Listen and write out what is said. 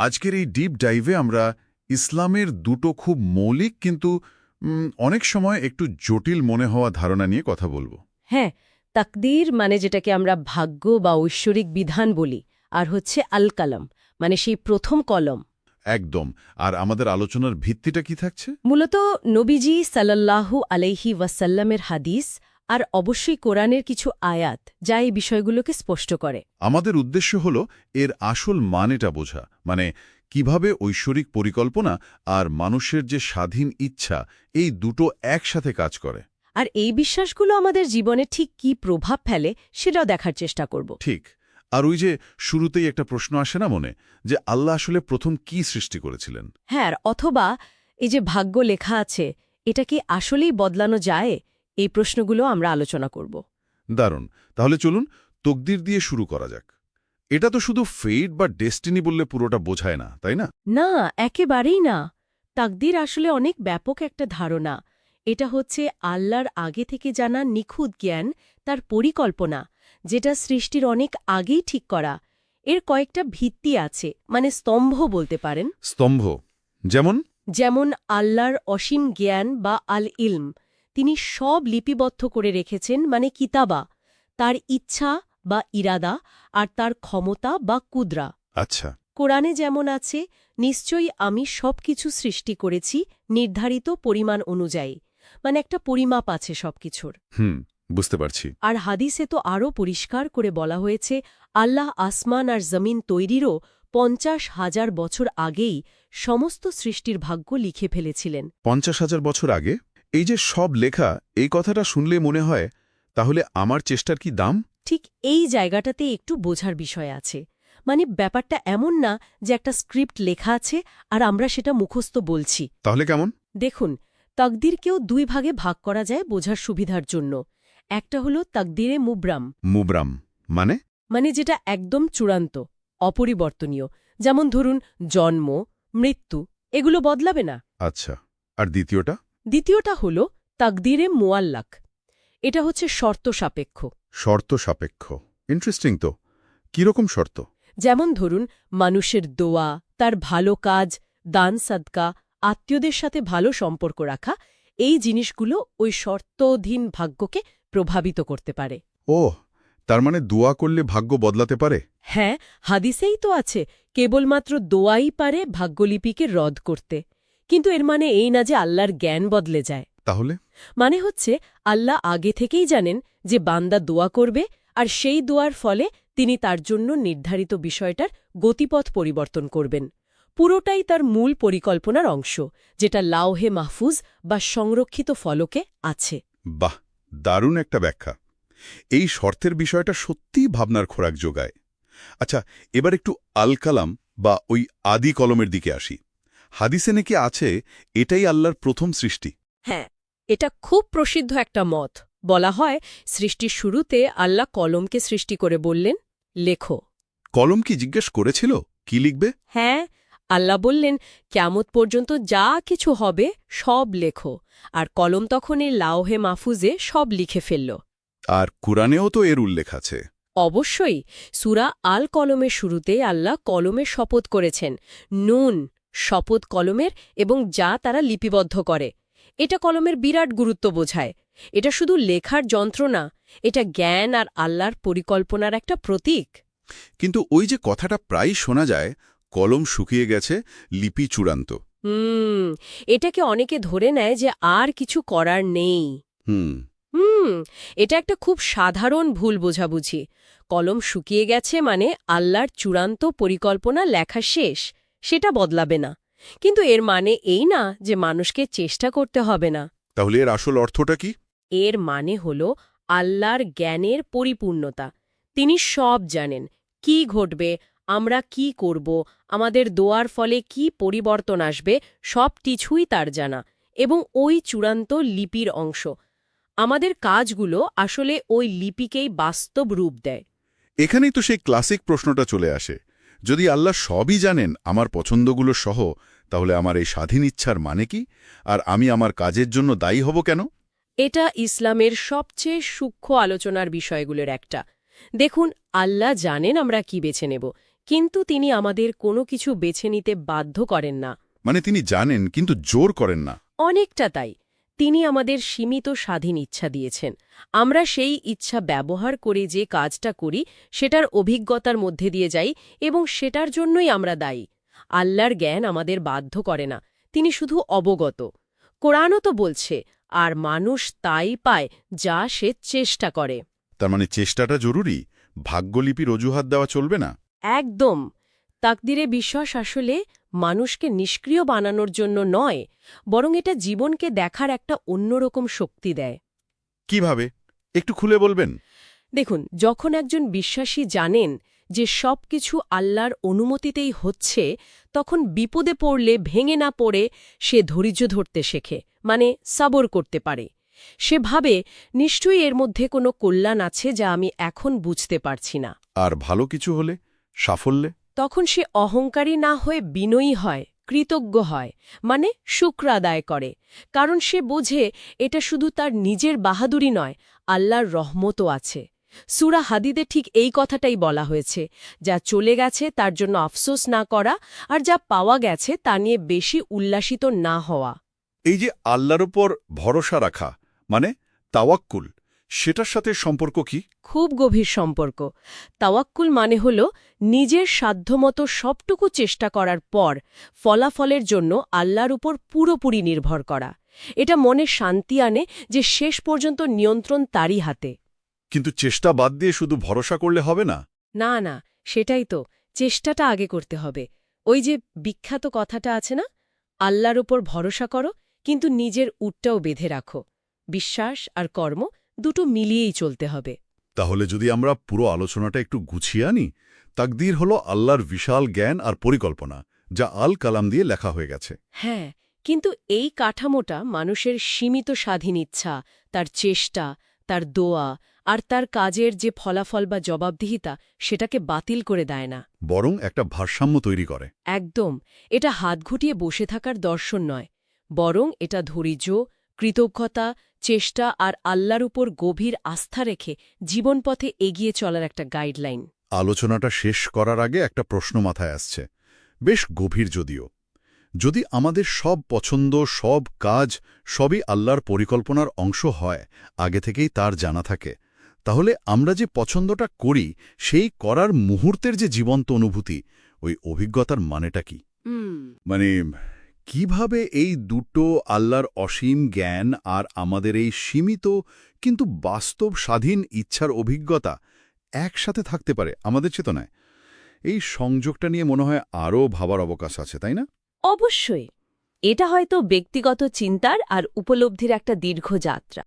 আজকের এই ডিপ ডাইভে আমরা ইসলামের দুটো খুব মৌলিক কিন্তু অনেক সময় একটু জটিল মনে হওয়া ধারণা নিয়ে কথা বলব। হ্যাঁ তাকদীর মানে যেটাকে আমরা ভাগ্য বা ঐশ্বরিক বিধান বলি আর হচ্ছে আল কালাম মানে সেই প্রথম কলম। একদম। আর আমাদের আলোচনার ভিত্তিটা কি থাকছে? মূলত নবীজি সাল্লাল্লাহু আলাইহি ওয়াসাল্লামের হাদিস আর অবশ্যই কোরআনের কিছু আয়াত যা এই বিষয়গুলোকে স্পষ্ট করে। আমাদের উদ্দেশ্য হল এর আসল মানেটা বোঝা মানে কীভাবে ঐশ্বরিক পরিকল্পনা আর মানুষের যে স্বাধীন ইচ্ছা এই দুটো একসাথে কাজ করে। আর এই বিশ্বাসগুলো আমাদের জীবনে ঠিক কি প্রভাব ফেলে সেটাও দেখার চেষ্টা করব। ঠিক। আর ওই যে শুরুতেই একটা প্রশ্ন আসে না মনে যে আল্লাহ আসলে প্রথম কি সৃষ্টি করেছিলেন? হ্যাঁ অথবা এই যে ভাগ্য লেখা আছে এটা কি আসলেই বদলানো যায়? এই প্রশ্নগুলো আমরা আলোচনা করব। দারুণ। তাহলে চলুন তকদির দিয়ে শুরু করা যাক। এটা তো শুধু ফেট বা ডেস্টিনি বললে পুরোটা বোঝায় না তাই না? না একেবারেই না। তাকদির আসলে অনেক ব্যাপক একটা ধারণা। এটা হচ্ছে আল্লাহর আগে থেকে জানা নিখুঁত জ্ঞান তার পরিকল্পনা যেটা সৃষ্টির অনেক আগেই ঠিক করা। এর কয়েকটা ভিত্তি আছে মানে স্তম্ভ বলতে পারেন। স্তম্ভ। যেমন? যেমন আল্লাহর অসীম জ্ঞান বা আল ইলম তিনি সব লিপিবদ্ধ করে রেখেছেন মানে কিতাবা তার ইচ্ছা বা ইরাদা আর তার ক্ষমতা বা কুদরা। আচ্ছা। কোরআনে যেমন আছে নিশ্চয়ই আমি সবকিছু সৃষ্টি করেছি নির্ধারিত পরিমাণ অনুযায়ী মানে একটা পরিমাপ আছে সবকিছুর। হুম বুঝতে পারছি। আর হাদিসে তো আরও পরিষ্কার করে বলা হয়েছে আল্লাহ আসমান আর জমিন তৈরিরও পঞ্চাশ হাজার বছর আগেই সমস্ত সৃষ্টির ভাগ্য লিখে ফেলেছিলেন। পঞ্চাশ হাজার বছর আগে? এই যে সব লেখা এই কথাটা শুনলে মনে হয় তাহলে আমার চেষ্টার কি দাম? ঠিক এই জায়গাটাতে একটু বোঝার বিষয় আছে। মানে ব্যাপারটা এমন না যে একটা স্ক্রিপ্ট লেখা আছে আর আমরা সেটা মুখস্থ বলছি। তাহলে কেমন? দেখুন তাকদিরকেও দুই ভাগে ভাগ করা যায় বোঝার সুবিধার জন্য। একটা হলো তাকদিরে মুব্রাম। মুবরাম মানে? মানে যেটা একদম চূড়ান্ত অপরিবর্তনীয়। যেমন ধরুন জন্ম মৃত্যু এগুলো বদলাবে না। আচ্ছা আর দ্বিতীয়টা? দ্বিতীয়টা হল তাকদিরে মোয়াল্লাক এটা হচ্ছে শর্ত সাপেক্ষ। শর্ত সাপেক্ষ। ইন্টারেস্টিং তো। কীরকম শর্ত? যেমন ধরুন মানুষের দোয়া তার ভালো কাজ দান সাদকা আত্মীয়দের সাথে ভালো সম্পর্ক রাখা এই জিনিসগুলো ওই শর্তধীন ভাগ্যকে প্রভাবিত করতে পারে। ও তার মানে দোয়া করলে ভাগ্য বদলাতে পারে? হ্যাঁ হাদিসেই তো আছে কেবলমাত্র দোয়াই পারে ভাগ্যলিপিকে রদ করতে। কিন্তু এর মানে এই না যে আল্লাহর জ্ঞান বদলে যায়। তাহলে? মানে হচ্ছে আল্লাহ আগে থেকেই জানেন যে বান্দা দোয়া করবে আর সেই দোয়ার ফলে তিনি তার জন্য নির্ধারিত বিষয়টার গতিপথ পরিবর্তন করবেন। পুরোটাই তার মূল পরিকল্পনার অংশ যেটা লাওহে মাহফুজ বা সংরক্ষিত ফলকে আছে। বাহ দারুণ একটা ব্যাখ্যা। এই শর্তের বিষয়টা সত্যিই ভাবনার খোরাক যোগায়। আচ্ছা এবার একটু আল কালাম বা ওই আদি কলমের দিকে আসি। হাদিসে নাকি আছে এটাই আল্লাহর প্রথম সৃষ্টি। হ্যাঁ এটা খুব প্রসিদ্ধ একটা মত। বলা হয় সৃষ্টির শুরুতে আল্লাহ কলমকে সৃষ্টি করে বললেন লেখো। কলম কি জিজ্ঞেস করেছিল? কি লিখবে? হ্যাঁ আল্লাহ বললেন ক্যামত পর্যন্ত যা কিছু হবে সব লেখো। আর কলম তখন এই লাওহে মাহফুজে সব লিখে ফেলল। আর কুরআনেও তো এর উল্লেখ আছে। অবশ্যই সুরা আল কলমের শুরুতে আল্লাহ কলমের শপথ করেছেন নুন শপথ কলমের এবং যা তারা লিপিবদ্ধ করে। এটা কলমের বিরাট গুরুত্ব বোঝায়। এটা শুধু লেখার যন্ত্র না এটা জ্ঞান আর আল্লাহর পরিকল্পনার একটা প্রতীক। কিন্তু ওই যে কথাটা প্রায়ই শোনা যায় কলম শুকিয়ে গেছে লিপি চূড়ান্ত। হুম এটাকে অনেকে ধরে নেয় যে আর কিছু করার নেই। হুম। হুম এটা একটা খুব সাধারণ ভুল বোঝাবুঝি। কলম শুকিয়ে গেছে মানে আল্লাহর চূড়ান্ত পরিকল্পনা লেখা শেষ। সেটা বদলাবে না। কিন্তু এর মানে এই না যে মানুষকে চেষ্টা করতে হবে না। তাহলে এর আসল অর্থটা কি? এর মানে হল আল্লাহর জ্ঞানের পরিপূর্ণতা। তিনি সব জানেন কি ঘটবে আমরা কি করব আমাদের দোয়ার ফলে কি পরিবর্তন আসবে সব কিছুই তার জানা এবং ওই চূড়ান্ত লিপির অংশ। আমাদের কাজগুলো আসলে ওই লিপিকেই বাস্তব রূপ দেয়। এখানেই তো সেই ক্লাসিক প্রশ্নটা চলে আসে। যদি আল্লাহ সবই জানেন আমার পছন্দগুলো সহ তাহলে আমার এই স্বাধীন ইচ্ছার মানে কি? আর আমি আমার কাজের জন্য দায়ী হব কেন? এটা ইসলামের সবচেয়ে সূক্ষ্ম আলোচনার বিষয়গুলোর একটা। দেখুন আল্লাহ জানেন আমরা কি বেছে নেব কিন্তু তিনি আমাদের কোনো কিছু বেছে নিতে বাধ্য করেন না। মানে তিনি জানেন কিন্তু জোর করেন না। অনেকটা তাই। তিনি আমাদের সীমিত স্বাধীন ইচ্ছা দিয়েছেন। আমরা সেই ইচ্ছা ব্যবহার করে যে কাজটা করি সেটার অভিজ্ঞতার মধ্যে দিয়ে যাই এবং সেটার জন্যই আমরা দায়ী। আল্লাহর জ্ঞান আমাদের বাধ্য করে না তিনি শুধু অবগত। কোরআনও তো বলছে আর মানুষ তাই পায় যা সে চেষ্টা করে। তার মানে চেষ্টাটা জরুরি? ভাগ্যলিপির অজুহাত দেওয়া চলবে না? একদম। তাকদিরে বিশ্বাস আসলে মানুষকে নিষ্ক্রিয় বানানোর জন্য নয় বরং এটা জীবনকে দেখার একটা অন্যরকম শক্তি দেয়। কীভাবে? একটু খুলে বলবেন? দেখুন যখন একজন বিশ্বাসী জানেন যে সব কিছু আল্লাহর অনুমতিতেই হচ্ছে তখন বিপদে পড়লে ভেঙে না পড়ে সে ধৈর্য ধরতে শেখে মানে সাবর করতে পারে। সে ভাবে নিশ্চয়ই এর মধ্যে কোনো কল্যাণ আছে যা আমি এখন বুঝতে পারছি না। আর ভালো কিছু হলে সাফল্যে? তখন সে অহংকারী না হয়ে বিনয়ী হয়, কৃতজ্ঞ হয় মানে শুক্র আদায় করে, কারণ সে বোঝে এটা শুধু তার নিজের বাহাদুরি নয়, আল্লাহর রহমতও আছে। সুরা হাদিদে ঠিক এই কথাটাই বলা হয়েছে, যা চলে গেছে তার জন্য আফসোস না করা আর যা পাওয়া গেছে তা নিয়ে বেশি উল্লাসিত না হওয়া। এই যে আল্লাহর ওপর ভরসা রাখা মানে তাওয়াক্কুল সেটার সাথে সম্পর্ক কি? খুব গভীর সম্পর্ক। তাওয়াক্কুল মানে হল নিজের সাধ্যমতো সবটুকু চেষ্টা করার পর ফলাফলের জন্য আল্লাহর উপর পুরোপুরি নির্ভর করা। এটা মনে শান্তি আনে যে শেষ পর্যন্ত নিয়ন্ত্রণ তারই হাতে। কিন্তু চেষ্টা বাদ দিয়ে শুধু ভরসা করলে হবে না? না না সেটাই তো। চেষ্টাটা আগে করতে হবে। ওই যে বিখ্যাত কথাটা আছে না? আল্লাহর উপর ভরসা করো কিন্তু নিজের উটটাও বেঁধে রাখো। বিশ্বাস আর কর্ম দুটো মিলিয়েই চলতে হবে। তাহলে যদি আমরা পুরো আলোচনাটা একটু গুছিয়ে আনি তাকদীর হল আল্লাহর বিশাল জ্ঞান আর পরিকল্পনা যা আল কালাম দিয়ে লেখা হয়ে গেছে। হ্যাঁ কিন্তু এই কাঠামোটা মানুষের সীমিত স্বাধীন ইচ্ছা তার চেষ্টা তার দোয়া আর তার কাজের যে ফলাফল বা জবাবদিহিতা সেটাকে বাতিল করে দেয় না। বরং একটা ভারসাম্য তৈরি করে। একদম এটা হাত ঘুটিয়ে বসে থাকার দর্শন নয় বরং এটা ধৈর্য কৃতজ্ঞতা চেষ্টা আর আল্লাহর উপর গভীর আস্থা রেখে জীবনপথে এগিয়ে চলার একটা গাইডলাইন। আলোচনাটা শেষ করার আগে একটা প্রশ্ন মাথায় আসছে। বেশ গভীর যদিও। যদি আমাদের সব পছন্দ সব কাজ সবই আল্লাহর পরিকল্পনার অংশ হয় আগে থেকেই তার জানা থাকে তাহলে আমরা যে পছন্দটা করি সেই করার মুহূর্তের যে জীবন্ত অনুভূতি ওই অভিজ্ঞতার মানেটা কি? মানে কীভাবে এই দুটো আল্লাহর অসীম জ্ঞান আর আমাদের এই সীমিত, কিন্তু বাস্তব স্বাধীন ইচ্ছার অভিজ্ঞতা একসাথে থাকতে পারে আমাদের চেতনায়? এই সংযোগটা নিয়ে মনে হয় আরও ভাবার অবকাশ আছে, তাই না? অবশ্যই। এটা হয়তো ব্যক্তিগত চিন্তার আর উপলব্ধির একটা দীর্ঘ যাত্রা।